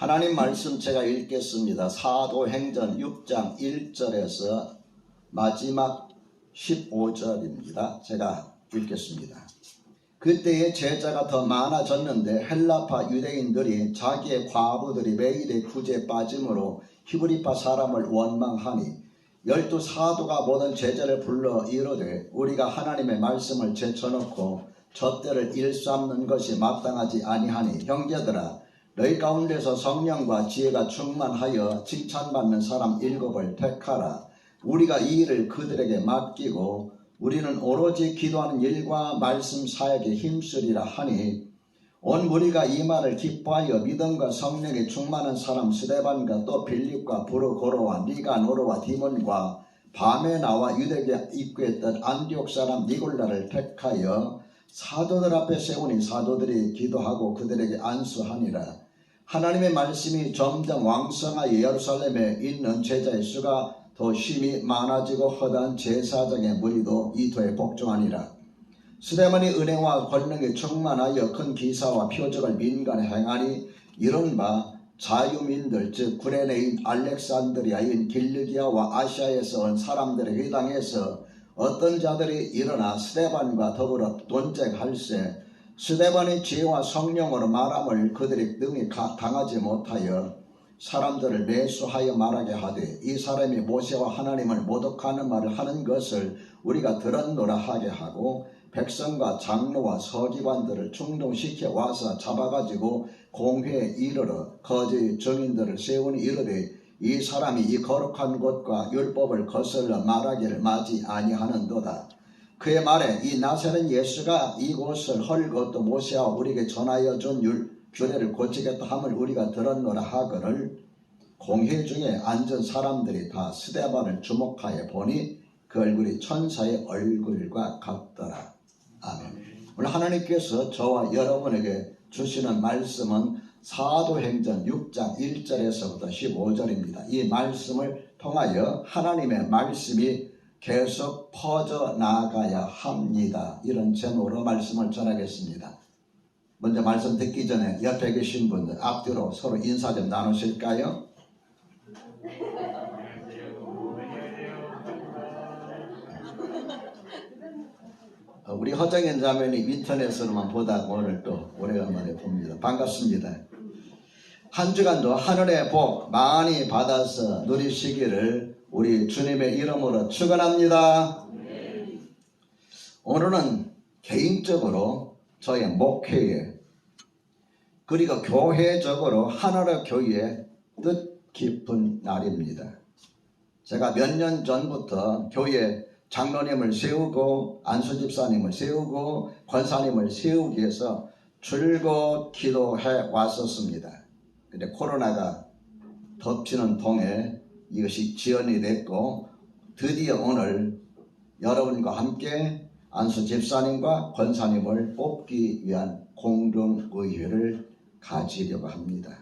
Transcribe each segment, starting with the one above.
하나님 말씀 제가 읽겠습니다. 사도행전 6장 1절에서 마지막 15절입니다. 제가 읽겠습니다. 그때의 제자가 더 많아졌는데 헬라파 유대인들이 자기의 과부들이 매일의 구제에 빠짐으로 히브리파 사람을 원망하니 열두 사도가 모든 제자를 불러 이르되 우리가 하나님의 말씀을 제쳐놓고 젖대를 일삼는 것이 마땅하지 아니하니 형제들아 너희 가운데서 성령과 지혜가 충만하여 칭찬받는 사람 일곱을 택하라. 우리가 이 일을 그들에게 맡기고 우리는 오로지 기도하는 일과 말씀 사역에 힘쓰리라 하니 온 무리가 이 말을 기뻐하여 믿음과 성령에 충만한 사람 스데반과 또 빌립과 부르고로와 니가노르와 디몬과 밤에 나와 유대에 입구했던 안디옥 사람 니골라를 택하여 사도들 앞에 세우니 사도들이 기도하고 그들에게 안수하니라 하나님의 말씀이 점점 왕성하여 예루살렘에 있는 제자의 수가 더 심히 많아지고 허다한 제사장의 무리도 이토에 복종하니라. 스데반이 은혜와 권능에 충만하여 큰 기사와 표적을 민간에 행하니 이른바 자유민들 즉 구레네인 알렉산드리아인 길르기아와 아시아에서 온 사람들의 회당에서 어떤 자들이 일어나 스데반과 더불어 논쟁할세 스데반의 지혜와 성령으로 말함을 그들이 능히 가- 당하지 못하여 사람들을 매수하여 말하게 하되 이 사람이 모세와 하나님을 모독하는 말을 하는 것을 우리가 들었노라 하게 하고 백성과 장로와 서기관들을 충동시켜 와서 잡아가지고 공회에 이르러 거짓 증인들을 세우니 이르되 이 사람이 이 거룩한 것과 율법을 거슬러 말하기를 마지 아니하는도다. 그의 말에 이 나사렛 예수가 이곳을 헐고 또 모세와 우리에게 전하여 준 율, 규례를 고치겠다 함을 우리가 들었노라 하거늘 공회 중에 앉은 사람들이 다 스데반을 주목하여 보니 그 얼굴이 천사의 얼굴과 같더라. 아멘. 오늘 하나님께서 저와 여러분에게 주시는 말씀은 사도행전 6장 1절에서부터 15절입니다. 이 말씀을 통하여 하나님의 말씀이 계속 퍼져 나가야 합니다. 이런 제목으로 말씀을 전하겠습니다. 먼저 말씀 듣기 전에 옆에 계신 분들 앞뒤로 서로 인사 좀 나누실까요? 어, 우리 허정현 자매는 인터넷으로만 보다가 오늘 또 오래간만에 봅니다. 반갑습니다. 한 주간도 하늘의 복 많이 받아서 누리시기를 우리 주님의 이름으로 축원합니다. 오늘은 개인적으로 저의 목회에 그리고 교회적으로 하나의 교회의 뜻 깊은 날입니다. 제가 몇 년 전부터 교회 장로님을 세우고 안수집사님을 세우고 권사님을 세우기 위해서 줄곧 기도해 왔었습니다. 근데 코로나가 덮치는 통에 이것이 지연이 됐고 드디어 오늘 여러분과 함께 안수 집사님과 권사님을 뽑기 위한 공동의회를 가지려고 합니다.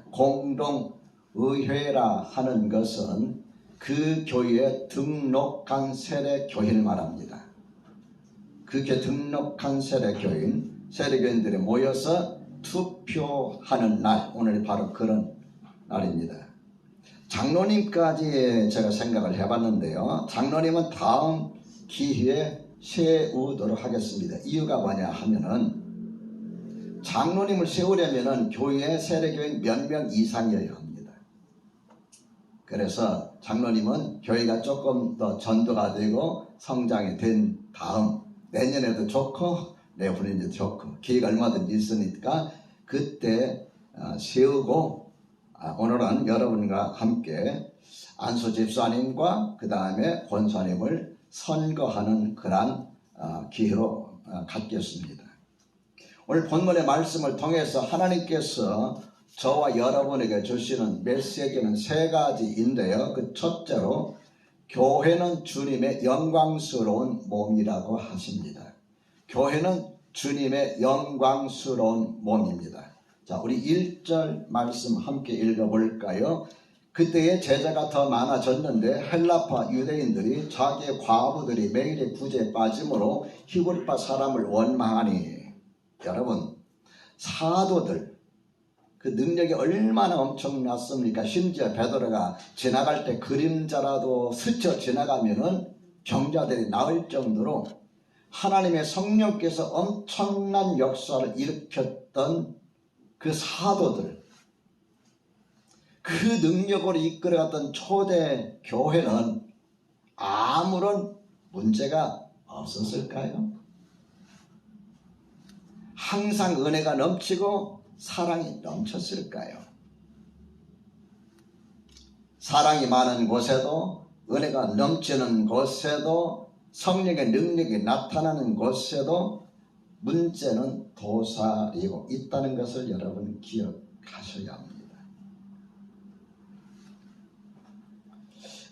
공동의회라 하는 것은 그 교회에 등록한 세례 교회를 말합니다. 그게 등록한 세례 교인, 세례교인들이 모여서 투표하는 날, 오늘 바로 그런 날입니다. 장로님까지 제가 생각을 해봤는데요. 장로님은 다음 기회에 세우도록 하겠습니다. 이유가 뭐냐 하면은 장로님을 세우려면은 교회 세례교인 몇 명 이상이어야 합니다. 그래서 장로님은 교회가 조금 더 전도가 되고 성장이 된 다음 내년에도 좋고 내후년에도 좋고 기회가 얼마든지 있으니까 그때 어, 세우고 아, 오늘은 여러분과 함께 안수 집사님과 그 다음에 권사님을 선거하는 그러한 어, 기회로 어, 갖겠습니다. 오늘 본문의 말씀을 통해서 하나님께서 저와 여러분에게 주시는 메시지는 세 가지인데요. 그 첫째로 교회는 주님의 영광스러운 몸이라고 하십니다. 교회는 주님의 영광스러운 몸입니다. 자, 우리 1절 말씀 함께 읽어볼까요? 그때의 제자가 더 많아졌는데 헬라파 유대인들이 자기의 과부들이 매일의 구제에 빠짐으로 히브리파 사람을 원망하니 여러분 사도들 그 능력이 얼마나 엄청났습니까? 심지어 베드로가 지나갈 때 그림자라도 스쳐 지나가면은 병자들이 나을 정도로 하나님의 성령께서 엄청난 역사를 일으켰던 그 사도들 그 능력으로 이끌어갔던 초대 교회는 아무런 문제가 없었을까요? 항상 은혜가 넘치고 사랑이 넘쳤을까요? 사랑이 많은 곳에도 은혜가 넘치는 곳에도 성령의 능력이 나타나는 곳에도 문제는 도사리고 있다는 것을 여러분 기억하셔야 합니다.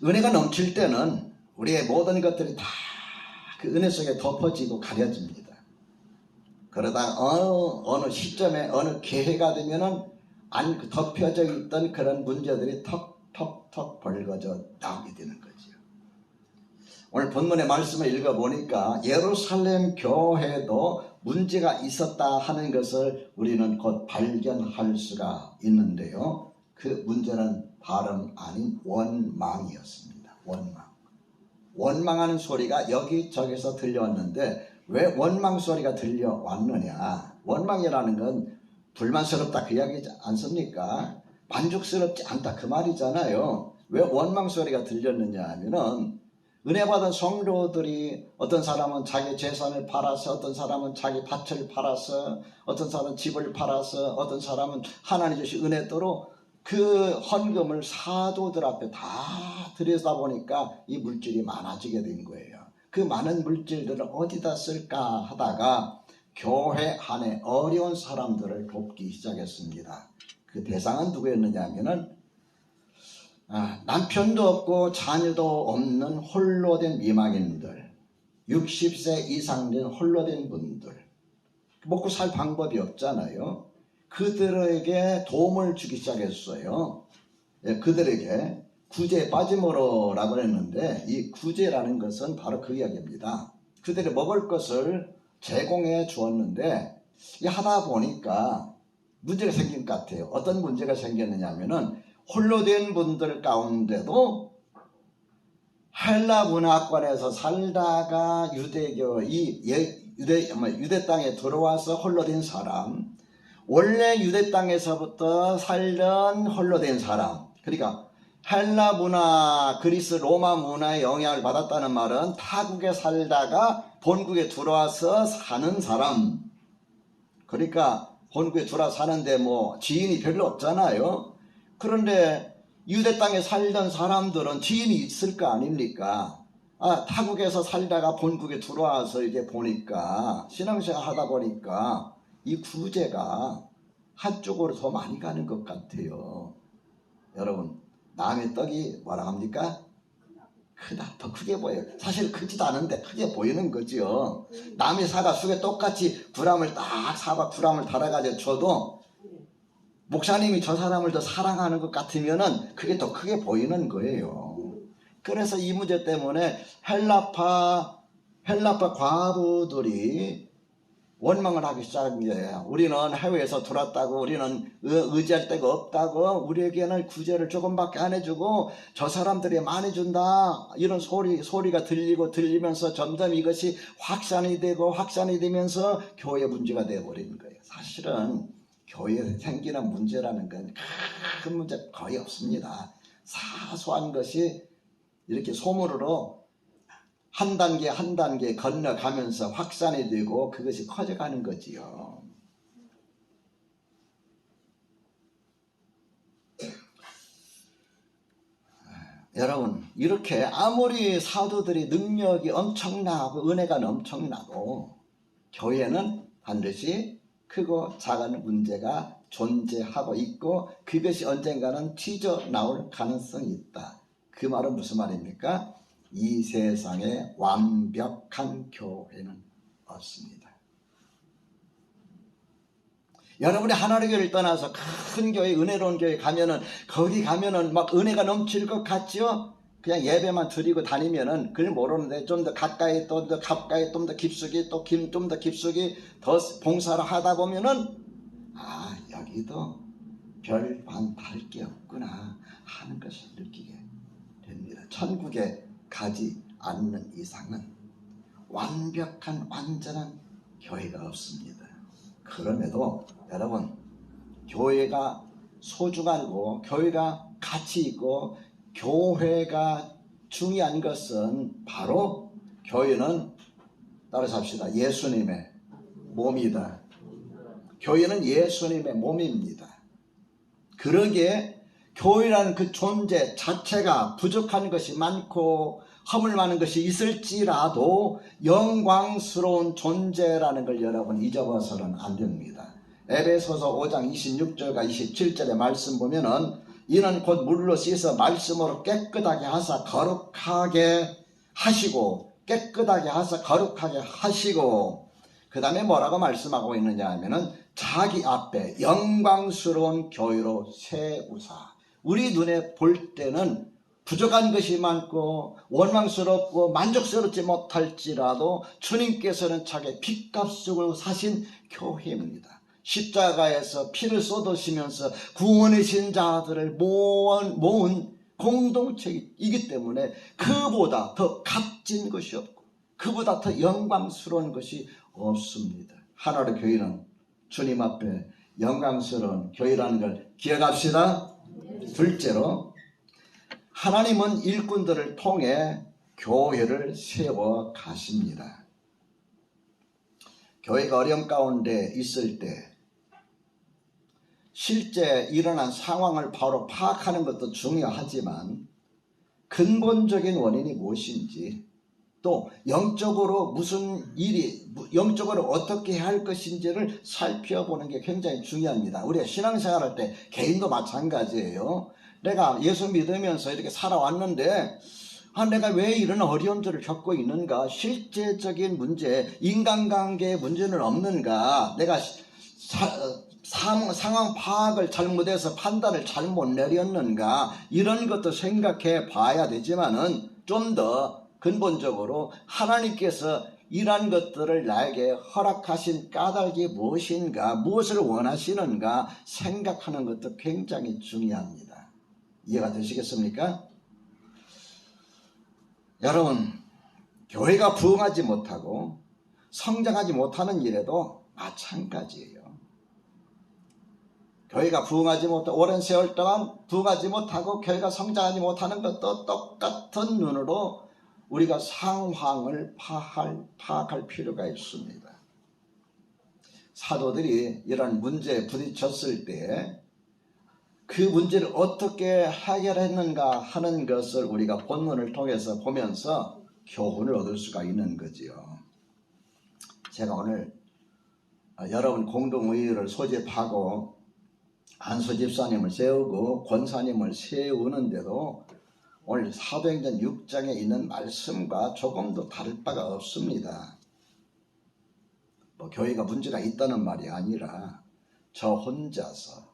은혜가 넘칠 때는 우리의 모든 것들이 다 그 은혜 속에 덮어지고 가려집니다. 그러다 어느 어느 시점에 어느 기회가 되면은 안 덮여져 있던 그런 문제들이 턱턱턱 벌거져 나오게 되는 거죠. 오늘 본문의 말씀을 읽어보니까 예루살렘 교회도 문제가 있었다 하는 것을 우리는 곧 발견할 수가 있는데요. 그 문제는 다름 아닌 원망이었습니다. 원망. 원망하는 소리가 여기저기서 들려왔는데 왜 원망 소리가 들려왔느냐? 원망이라는 건 불만스럽다 그 이야기지 않습니까? 만족스럽지 않다 그 말이잖아요. 왜 원망 소리가 들렸느냐 하면은 은혜 받은 성도들이 어떤 사람은 자기 재산을 팔아서 어떤 사람은 자기 밭을 팔아서 어떤 사람은 집을 팔아서 어떤 사람은 하나님 주신 은혜도로 그 헌금을 사도들 앞에 다 들여다 보니까 이 물질이 많아지게 된 거예요. 그 많은 물질들을 어디다 쓸까 하다가 교회 안에 어려운 사람들을 돕기 시작했습니다. 그 대상은 누구였느냐 하면은 아, 남편도 없고 자녀도 없는 홀로 된 미망인들, 60세 이상 된 홀로 된 분들, 먹고 살 방법이 없잖아요. 그들에게 도움을 주기 시작했어요. 예, 그들에게 구제 빠짐으로라고 했는데 이 구제라는 것은 바로 그 이야기입니다. 그들이 먹을 것을 제공해 주었는데 이 하다 보니까 문제가 생긴 것 같아요. 어떤 문제가 생겼느냐 하면은 홀로 된 분들 가운데도 헬라 문화권에서 살다가 유대교 이 예- 유대 뭐 유대 땅에 들어와서 홀로 된 사람 원래 유대 땅에서부터 살던 홀로 된 사람 그러니까 헬라 문화 그리스 로마 문화의 영향을 받았다는 말은 타국에 살다가 본국에 들어와서 사는 사람. 그러니까 본국에 들어와 사는데 뭐 지인이 별로 없잖아요 그런데 유대 땅에 살던 사람들은 지인이 있을 거 아닙니까? 아, 타국에서 살다가 본국에 들어와서 이제 보니까 신앙생활 하다 보니까 이 구제가 한쪽으로 더 많이 가는 것 같아요. 여러분, 남의 떡이 뭐라 합니까? 크다. 더 크게 보여요. 사실 크지도 않은데 크게 보이는 거죠. 남의 사과 속에 똑같이 구람을 딱 사과 구람을 달아가지고 줘도 목사님이 저 사람을 더 사랑하는 것 같으면은 그게 더 크게 보이는 거예요. 그래서 이 문제 때문에 헬라파 헬라파 과부들이 원망을 하기 시작한 거예요. 우리는 해외에서 들어왔다고 우리는 의- 의지할 데가 없다고 우리에게는 구제를 조금밖에 안 해주고 저 사람들이 많이 준다 이런 소리 소리가 들리고 들리면서 점점 이것이 확산이 되고 확산이 되면서 교회 문제가 되어 버리는 거예요. 사실은 교회에 생기는 문제라는 건 큰 문제 거의 없습니다. 사소한 것이 이렇게 소문으로 한 단계 한 단계 건너가면서 확산이 되고 그것이 커져가는 거지요. 여러분 이렇게 아무리 사도들이 능력이 엄청나고 은혜가 엄청나고 교회는 반드시 크고 작은 문제가 존재하고 있고 그것이 언젠가는 튀져 나올 가능성이 있다. 그 말은 무슨 말입니까? 이 세상에 완벽한 교회는 없습니다. 여러분이 하나님의 교회를 떠나서 큰 교회, 은혜로운 교회 가면은 거기 가면은 막 은혜가 넘칠 것 같죠? 그냥 예배만 드리고 다니면은 그걸 모르는데 좀 더 가까이 또 더 가까이 좀 더 깊숙이 또 좀 더 깊숙이 더 봉사를 하다 보면은 아 여기도 별반 다를 게 없구나 하는 것을 느끼게 됩니다. 천국에 가지 않는 이상은 완벽한 완전한 교회가 없습니다. 그럼에도 여러분 교회가 소중하고 교회가 가치 있고 교회가 중요한 것은 바로 교회는 따라서 합시다. 예수님의 몸이다. 교회는 예수님의 몸입니다. 그러기에 교회라는 그 존재 자체가 부족한 것이 많고 허물 많은 것이 있을지라도 영광스러운 존재라는 걸 여러분 잊어버서는 안 됩니다. 에베소서 5장 26절과 27절의 말씀 보면은 이는 곧 물로 씻어 말씀으로 깨끗하게 하사 거룩하게 하시고 깨끗하게 하사 거룩하게 하시고 그 다음에 뭐라고 말씀하고 있느냐 하면은 자기 앞에 영광스러운 교회로 세우사 우리 눈에 볼 때는 부족한 것이 많고 원망스럽고 만족스럽지 못할지라도 주님께서는 자기 핏값으로 사신 교회입니다. 십자가에서 피를 쏟으시면서 구원하신 자들을 모은, 모은 공동체이기 때문에 그보다 더 값진 것이 없고 그보다 더 영광스러운 것이 없습니다. 하나의 교회는 주님 앞에 영광스러운 교회라는 걸 기억합시다. 둘째로 하나님은 일꾼들을 통해 교회를 세워 가십니다. 교회가 어려움 가운데 있을 때 실제 일어난 상황을 바로 파악하는 것도 중요하지만 근본적인 원인이 무엇인지 또 영적으로 무슨 일이 영적으로 어떻게 할 것인지를 살펴보는 게 굉장히 중요합니다. 우리가 신앙생활할 때 개인도 마찬가지예요. 내가 예수 믿으면서 이렇게 살아왔는데 아, 내가 왜 이런 어려움들을 겪고 있는가? 실제적인 문제, 인간관계의 문제는 없는가? 내가 사, 상, 상황 파악을 잘못해서 판단을 잘못 내렸는가? 이런 것도 생각해 봐야 되지만은 좀 더 근본적으로 하나님께서 이러한 것들을 나에게 허락하신 까닭이 무엇인가, 무엇을 원하시는가 생각하는 것도 굉장히 중요합니다. 이해가 되시겠습니까? 여러분, 교회가 부흥하지 못하고 성장하지 못하는 일에도 마찬가지예요. 교회가 부흥하지 못하고 오랜 세월 동안 부흥하지 못하고 교회가 성장하지 못하는 것도 똑같은 눈으로 우리가 상황을 파할, 파악할 필요가 있습니다. 사도들이 이런 문제에 부딪혔을 때 그 문제를 어떻게 해결했는가 하는 것을 우리가 본문을 통해서 보면서 교훈을 얻을 수가 있는 거지요. 제가 오늘 여러분 공동의회를 소집하고 안수 집사님을 세우고 권사님을 세우는데도 오늘 사도행전 6장에 있는 말씀과 조금도 다를 바가 없습니다. 뭐 교회가 문제가 있다는 말이 아니라 저 혼자서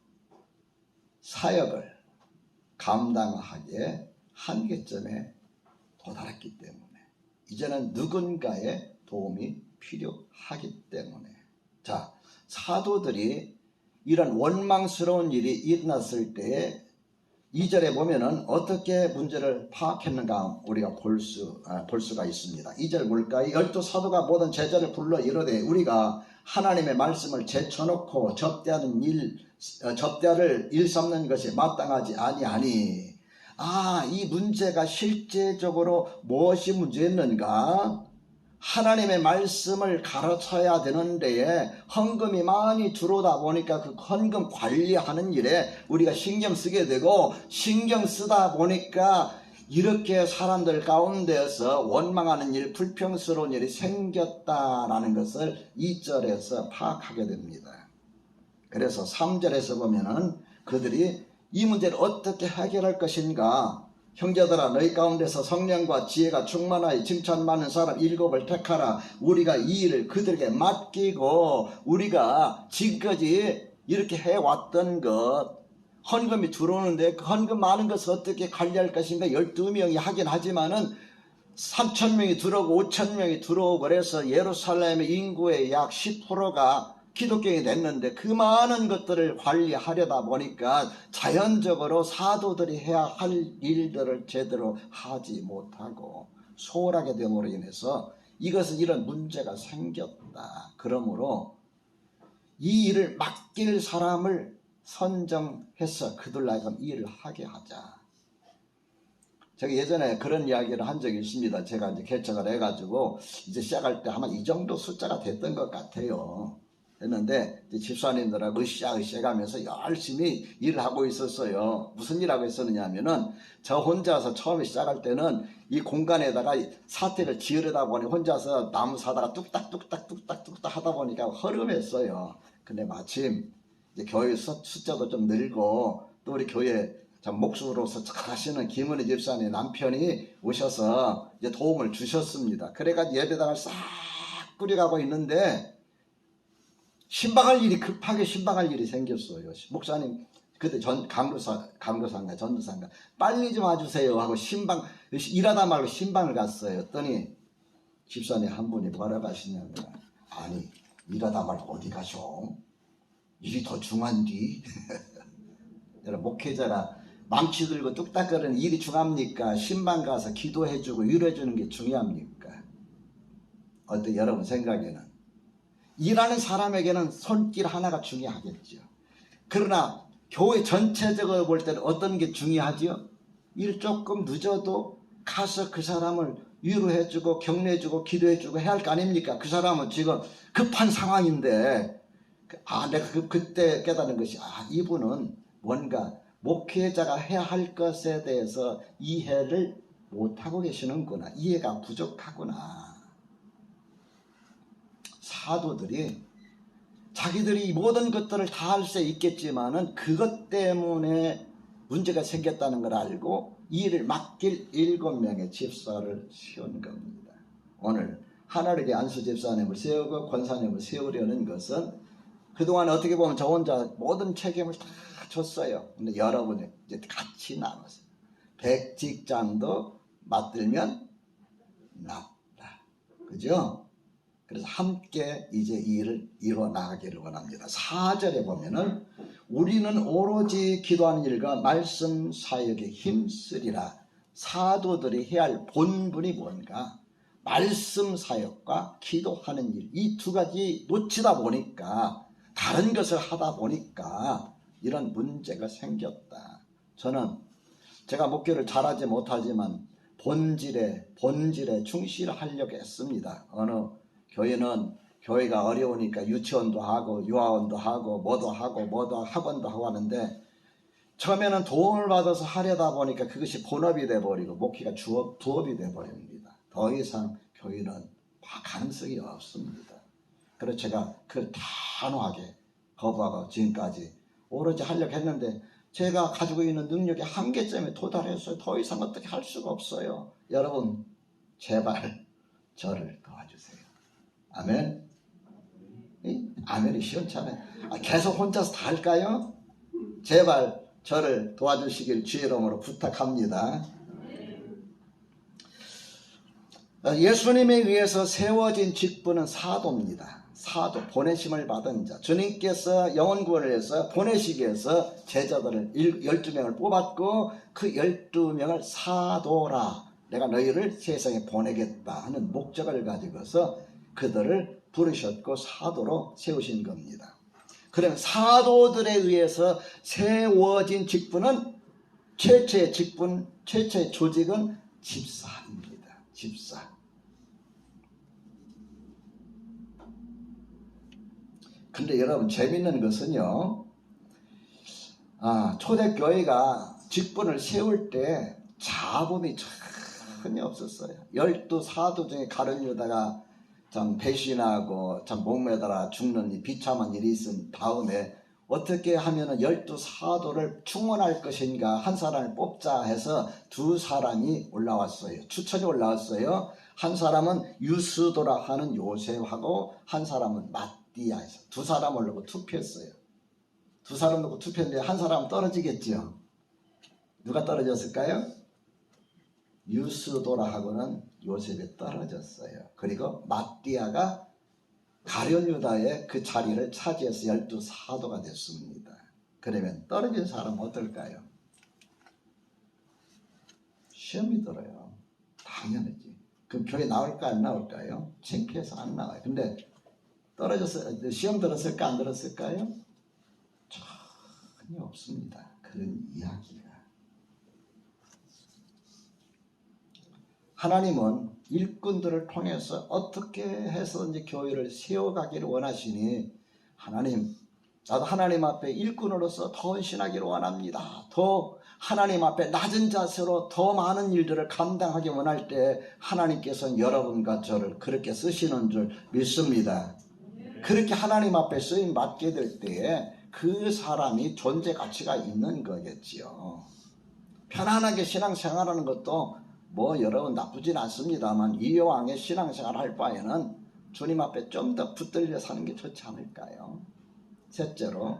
사역을 감당하기에 한계점에 도달했기 때문에 이제는 누군가의 도움이 필요하기 때문에 자 사도들이 이런 원망스러운 일이 일어났을 때에 2절에 보면은 어떻게 문제를 파악했는가 우리가 볼, 수, 아, 볼 수가 있습니다. 2절 뭘까요? 열두 사도가 모든 제자를 불러 이르되 우리가 하나님의 말씀을 제쳐놓고 접대하는 일, 어, 접대를 일삼는 것이 마땅하지 아니하니 아, 이 문제가 실제적으로 무엇이 문제였는가? 하나님의 말씀을 가르쳐야 되는 데에 헌금이 많이 들어오다 보니까 그 헌금 관리하는 일에 우리가 신경 쓰게 되고 신경 쓰다 보니까 이렇게 사람들 가운데서 원망하는 일, 불평스러운 일이 생겼다라는 것을 2절에서 파악하게 됩니다. 그래서 3절에서 보면은 그들이 이 문제를 어떻게 해결할 것인가 형제들아 너희 가운데서 성령과 지혜가 충만하여 칭찬 많은 사람 일곱을 택하라. 우리가 이 일을 그들에게 맡기고 우리가 지금까지 이렇게 해왔던 것 헌금이 들어오는데 그 헌금 많은 것을 어떻게 관리할 것인가 12명이 하긴 하지만은 3천 명이 들어오고 5천 명이 들어오고 그래서 예루살렘의 인구의 약 10%가 기독교인이 됐는데 그 많은 것들을 관리하려다 보니까 자연적으로 사도들이 해야 할 일들을 제대로 하지 못하고 소홀하게 됨으로 인해서 이것은 이런 문제가 생겼다. 그러므로 이 일을 맡길 사람을 선정해서 그들 이 일을 하게 하자. 제가 예전에 그런 이야기를 한 적이 있습니다. 제가 이제 개척을 해가지고 이제 시작할 때 아마 이 정도 숫자가 됐던 것 같아요. 했는데 집사님들하고 으쌰 으쌰 가면서 열심히 일을 하고 있었어요. 무슨 일 하고 있었느냐 하면은 저 혼자서 처음에 시작할 때는 이 공간에다가 사택을 지으려다 보니 혼자서 나무 사다가 뚝딱 뚝딱 뚝딱 뚝딱 하다 보니까 허름했어요. 근데 마침 이제 교회 수- 숫자도 좀 늘고 또 우리 교회 참 목수로서 잘하시는 김은희 집사님 남편이 오셔서 이제 도움을 주셨습니다. 그래가 예배당을 싹 꾸려가고 있는데 신방할 일이 급하게 신방할 일이 생겼어요. 목사님 그때 전 강도사 강도사인가 전도사인가 빨리 좀 와주세요 하고 신방 일하다 말고 신방을 갔어요. 했더니 집사님 한 분이 뭐라고 하시냐면 아니 일하다 말고 어디 가셔? 일이 더 중한디? 여러분 목회자가 망치 들고 뚝딱거리는 일이 중합니까? 신방 가서 기도해주고 위로해주는 게 중요합니까? 어때 여러분 생각에는 일하는 사람에게는 손길 하나가 중요하겠죠. 그러나 교회 전체적으로 볼 때는 어떤 게 중요하지요? 일 조금 늦어도 가서 그 사람을 위로해주고 격려해주고 기도해주고 해야 할 거 아닙니까? 그 사람은 지금 급한 상황인데 아 내가 그, 그때 깨달은 것이 아 이분은 뭔가 목회자가 해야 할 것에 대해서 이해를 못하고 계시는구나 이해가 부족하구나 사도들이 자기들이 이 모든 것들을 다 할 수 있겠지만은 그것 때문에 문제가 생겼다는 걸 알고 이 일을 맡길 일곱 명의 집사를 세운 겁니다. 오늘 하나님의 안수 집사님을 세우고 권사님을 세우려는 것은 그동안 어떻게 보면 저 혼자 모든 책임을 다 줬어요. 근데 여러분이 이제 같이 나눠서 백직장도 맡들면 낫다. 그죠? 그래서 함께 이제 이 일을 이뤄 나가기를 원합니다. 4절에 보면은 우리는 오로지 기도하는 일과 말씀 사역에 힘쓰리라. 사도들이 해야 할 본분이 뭔가? 말씀 사역과 기도하는 일. 이 두 가지 놓치다 보니까 다른 것을 하다 보니까 이런 문제가 생겼다. 저는 제가 목회를 잘하지 못하지만 본질에 본질에 충실하려고 했습니다. 어느 교회는 교회가 어려우니까 유치원도 하고 유아원도 하고 뭐도 하고 뭐도 학원도 하고 하는데 처음에는 도움을 받아서 하려다 보니까 그것이 본업이 돼버리고 목회가 주업, 부업이 돼버립니다. 더 이상 교회는 가능성이 없습니다. 그래서 제가 그걸 단호하게 거부하고 지금까지 오로지 하려고 했는데 제가 가지고 있는 능력의 한계점에 도달했어요. 더 이상 어떻게 할 수가 없어요. 여러분 제발 저를. 아멘. 이? 아멘이 시원찮아요. 아, 계속 혼자서 다 할까요? 제발 저를 도와주시길 주의 이름으로 부탁합니다. 어, 예수님에 의해서 세워진 직분은 사도입니다. 사도 보내심을 받은 자. 주님께서 영원 구원을 해서 보내시기 위해서 제자들을 12명을 뽑았고 그 12명을 사도라. 내가 너희를 세상에 보내겠다 하는 목적을 가지고서 그들을 부르셨고 사도로 세우신 겁니다. 그러면 사도들에 의해서 세워진 직분은 최초의 직분, 최초의 조직은 집사입니다. 집사. 근데 여러분 재밌는 것은요. 아, 초대교회가 직분을 세울 때 자금이 전혀 없었어요. 열두 사도 중에 가른 유다가 참 배신하고 참 목매달아 죽는 이 비참한 일이 있은 다음에 어떻게 하면은 열두 사도를 충원할 것인가 한 사람을 뽑자 해서 두 사람이 올라왔어요. 추천이 올라왔어요. 한 사람은 유스도라 하는 요셉하고 한 사람은 마띠아에서 두 사람을 놓고 투표했어요. 두 사람 놓고 투표했는데 한 사람 떨어지겠죠. 누가 떨어졌을까요? 유스도라하고는 요셉이 떨어졌어요. 그리고 마띠아가 가련 유다의 그 자리를 차지해서 열두 사도가 됐습니다. 그러면 떨어진 사람은 어떨까요? 시험이 들어요. 당연하지. 그럼 교회 나올까 안 나올까요? 창피해서 안 나와요. 근데 떨어져서 시험 들었을까 안 들었을까요? 전혀 없습니다. 그런 이야기가. 하나님은 일꾼들을 통해서 어떻게 해서든지 교회를 세워가기를 원하시니 하나님 나도 하나님 앞에 일꾼으로서 더 헌신하기를 원합니다. 더 하나님 앞에 낮은 자세로 더 많은 일들을 감당하기 원할 때 하나님께서는 여러분과 저를 그렇게 쓰시는 줄 믿습니다. 그렇게 하나님 앞에 쓰임 받게 될 때에 그 사람이 존재 가치가 있는 거겠지요. 편안하게 신앙생활하는 것도 뭐 여러분 나쁘진 않습니다만 이왕에 신앙생활 할 바에는 주님 앞에 좀 더 붙들려 사는 게 좋지 않을까요? 셋째로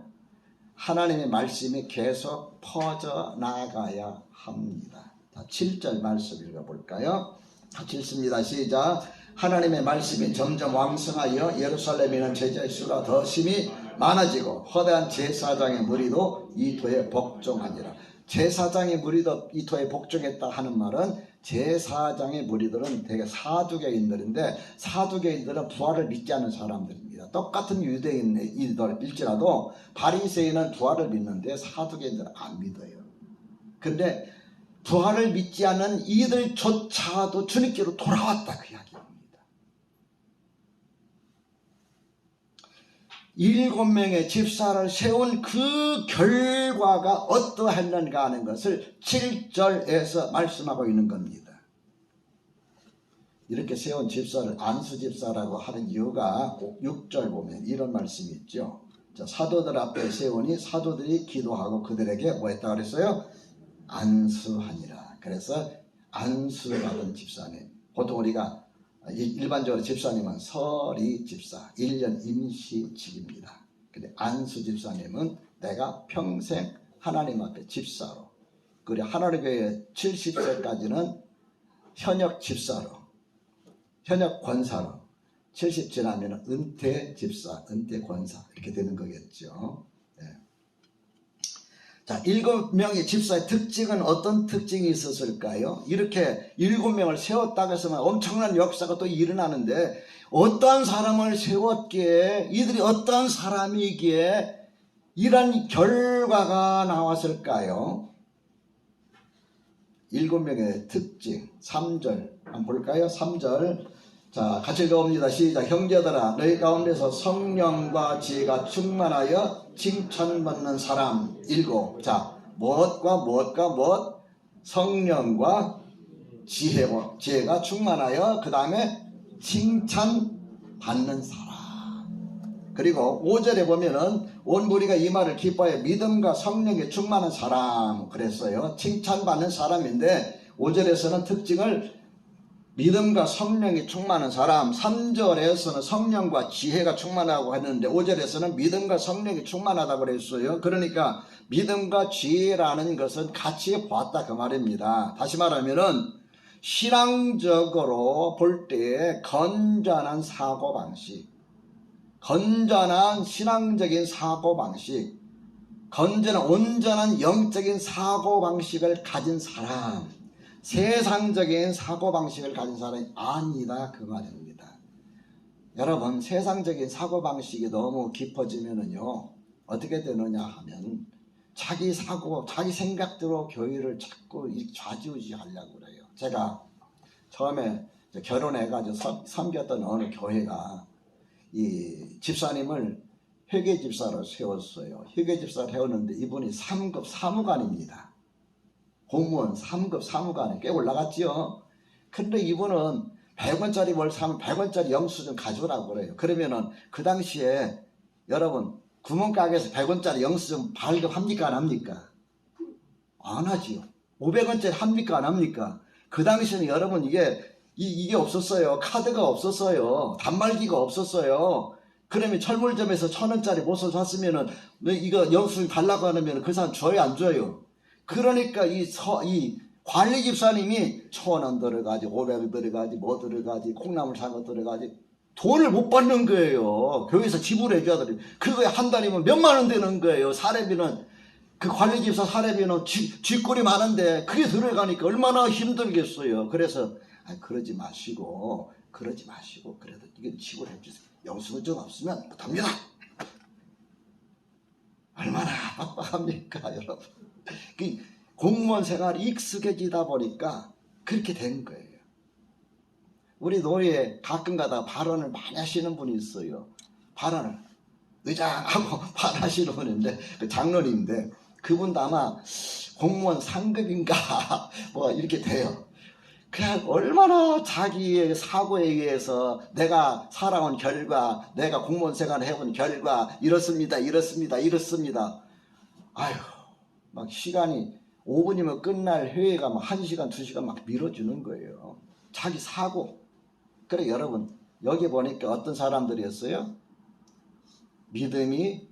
하나님의 말씀이 계속 퍼져 나가야 합니다. 자, 7절 말씀 읽어볼까요? 같이 읽습니다. 시작. 하나님의 말씀이 점점 왕성하여 예루살렘에는 제자의 수가 더 심히 많아지고 허다한 제사장의 무리도 이 도에 복종하니라. 제사장의 무리도 이 도에 복종했다 하는 말은 제사장의 무리들은 되게 사두개인들인데 사두개인들은 부활을 믿지 않는 사람들입니다. 똑같은 유대인일지라도 바리새인은 부활을 믿는데 사두개인들은 안 믿어요. 근데 부활을 믿지 않는 이들조차도 주님께로 돌아왔다 그 이야기입니다. 일곱 명의 집사를 세운 그 결과가 어떠했는가 하는 것을 7절에서 말씀하고 있는 겁니다. 이렇게 세운 집사를 안수 집사라고 하는 이유가 6절 보면 이런 말씀이 있죠. 자, 사도들 앞에 세우니 사도들이 기도하고 그들에게 뭐 했다 그랬어요? 안수하니라. 그래서 안수받은 집사님. 보통 우리가 일반적으로 집사님은 설이 집사, 1년 임시직입니다. 근데 안수 집사님은 내가 평생 하나님 앞에 집사로, 그리고 하나님 교회 70세까지는 현역 집사로, 현역 권사로, 70 지나면 은퇴 집사, 은퇴 권사 이렇게 되는 거겠죠. 네. 자, 일곱 명의 집사의 특징은 어떤 특징이 있었을까요? 이렇게 일곱 명을 세웠다고 해서만 엄청난 역사가 또 일어나는데 어떠한 사람을 세웠기에 이들이 어떠한 사람이기에 이런 결과가 나왔을까요? 일곱 명의 특징 3절 한번 볼까요? 3절 자 같이 읽어봅니다. 시작. 형제들아 너희 가운데서 성령과 지혜가 충만하여 칭찬받는 사람. 일곱. 자 무엇과 무엇과 무엇? 성령과 지혜와 지혜가 충만하여 그 다음에 칭찬받는 사람. 그리고 5절에 보면은 온 무리가 이 말을 기뻐해 믿음과 성령에 충만한 사람. 그랬어요. 칭찬받는 사람인데 5절에서는 특징을 믿음과 성령이 충만한 사람 3절에서는 성령과 지혜가 충만하고 했는데 5절에서는 믿음과 성령이 충만하다고 그랬어요. 그러니까 믿음과 지혜라는 것은 같이 보았다 그 말입니다. 다시 말하면은 신앙적으로 볼 때 건전한 사고방식 건전한 신앙적인 사고방식 건전한 온전한 영적인 사고방식을 가진 사람 세상적인 사고방식을 가진 사람이 아니다 그 말입니다. 여러분 세상적인 사고방식이 너무 깊어지면은요 어떻게 되느냐 하면 자기 사고 자기 생각대로 교회를 자꾸 좌지우지 하려고 그래요. 제가 처음에 결혼해가지고 섬겼던 어느 교회가 이 집사님을 회계 집사로 세웠어요. 회계 집사를 세웠는데 이분이 3급 사무관입니다. 공무원 3급 사무관에 꽤 올라갔지요. 근데 이분은 100원짜리 뭘 사면 100원짜리 영수증 가져오라고 그래요. 그러면은 그 당시에 여러분 구멍가게에서 100원짜리 영수증 발급합니까 안 합니까? 안 하지요. 500원짜리 합니까 안 합니까? 그 당시에는 여러분 이게 이, 게 없었어요. 카드가 없었어요. 단말기가 없었어요. 그러면 철물점에서 천 원짜리 못을 샀으면은 이거 영수증 달라고 하면 그 사람 줘요 안 줘요? 그러니까 이, 서, 이 관리 집사님이 천원 들어가지, 오백 원 들어가지, 뭐 들어가지, 콩나물 사거 들어가지, 돈을 못 받는 거예요. 교회에서 지불해 줘야 돼. 그거에 한 달이면 몇만 원 되는 거예요. 사례비는 그 관리 집사 사례비는 쥐, 쥐꼬리 많은데 그게 들어가니까 얼마나 힘들겠어요. 그래서 아, 그러지 마시고 그러지 마시고 그래도 이건 지불해 주세요. 영수증 없으면 못합니다. 빡빡합니까, 여러분? 그 공무원 생활이 익숙해지다 보니까 그렇게 된 거예요. 우리 노예에 가끔 가다 발언을 많이 하시는 분이 있어요. 발언을 의장하고 발하시는 분인데 그 장로님인데 그분도 아마 공무원 상급인가 뭐 이렇게 돼요. 그냥 얼마나 자기의 사고에 의해서 내가 살아온 결과, 내가 공무원 생활을 해본 결과 이렇습니다, 이렇습니다, 이렇습니다. 아휴, 막 시간이 5분이면 끝날 회의가 막 1시간, 2시간 막 밀어주는 거예요. 자기 사고. 그래 여러분 여기 보니까 어떤 사람들이었어요? 믿음이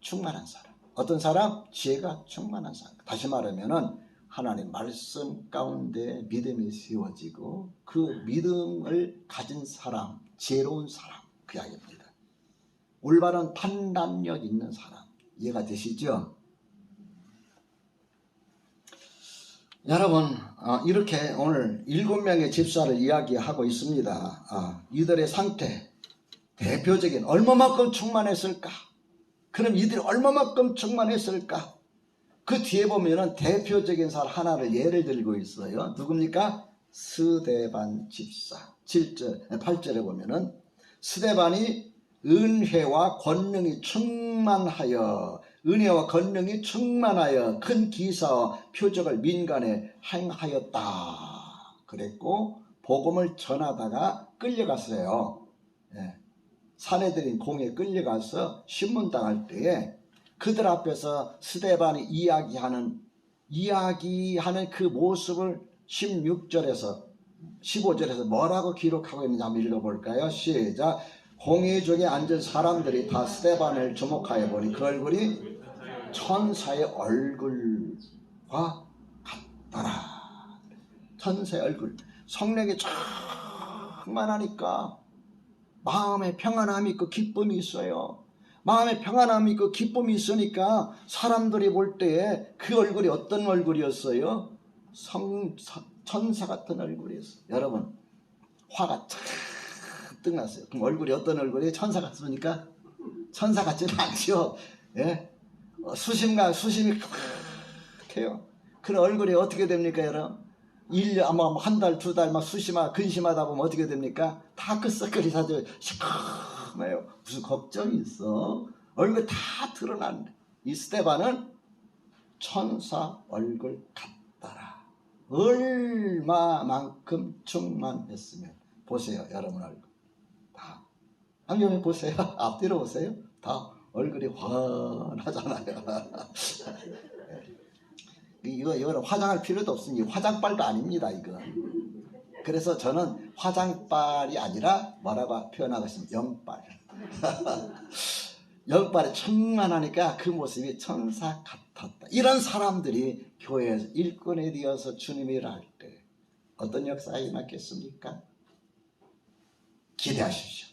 충만한 사람. 어떤 사람? 지혜가 충만한 사람. 다시 말하면은 하나님 말씀 가운데 믿음이 세워지고 그 믿음을 가진 사람, 지혜로운 사람 그 이야기입니다. 올바른 판단력 있는 사람 이해가 되시죠? 여러분 어, 이렇게 오늘 일곱 명의 집사를 이야기하고 있습니다. 아, 이들의 상태 대표적인 얼마만큼 충만했을까? 그럼 이들이 얼마만큼 충만했을까? 그 뒤에 보면은 대표적인 사람 하나를 예를 들고 있어요. 누굽니까? 스데반 집사. 7절, 8절에 보면은 스데반이 은혜와 권능이 충만하여 은혜와 권능이 충만하여 큰 기사와 표적을 민간에 행하였다. 그랬고 복음을 전하다가 끌려갔어요. 예. 사내들인 공에 끌려가서 신문당할 때에 그들 앞에서 스데반이 이야기하는 이야기하는 그 모습을 16절에서 15절에서 뭐라고 기록하고 있는지 한번 읽어볼까요? 시작. 공회 중에 앉은 사람들이 다 스데반을 주목하여 보니 그 얼굴이 천사의 얼굴과 같더라. 천사의 얼굴. 성령이 충만하니까 마음에 평안함이 있고 기쁨이 있어요. 마음에 평안함이 있고 기쁨이 있으니까 사람들이 볼 때에 그 얼굴이 어떤 얼굴이었어요? 성, 서- 천사 같은 얼굴이었어요. 여러분, 화가 잔뜩 났어요. 그럼 얼굴이 어떤 얼굴이 천사 같습니까? 천사 같지는 않죠. 예? 어, 수심과 수심이 크해요. 그 얼굴이 어떻게 됩니까, 여러분? 1년, 아마 한 달, 두 달, 막 수심하, 근심하다 보면 어떻게 됩니까? 다크서클이 사죠. 시커매요. 무슨 걱정이 있어? 얼굴 다 드러났네. 이 스테반은 천사 얼굴 같더라. 얼마만큼 충만했으면. 보세요, 여러분 얼굴. 다. 한경에 보세요. 앞뒤로 보세요. 다 얼굴이 환하잖아요. 이거 이거는 화장할 필요도 없으니 화장빨도 아닙니다 이거. 그래서 저는 화장빨이 아니라 뭐라고 표현하겠습니다 영빨. 영빨이 충만하니까 그 모습이 천사 같았다. 이런 사람들이 교회에서 일꾼에 되어서 주님의 일을 할 때 어떤 역사가 일어났겠습니까? 기대하십시오.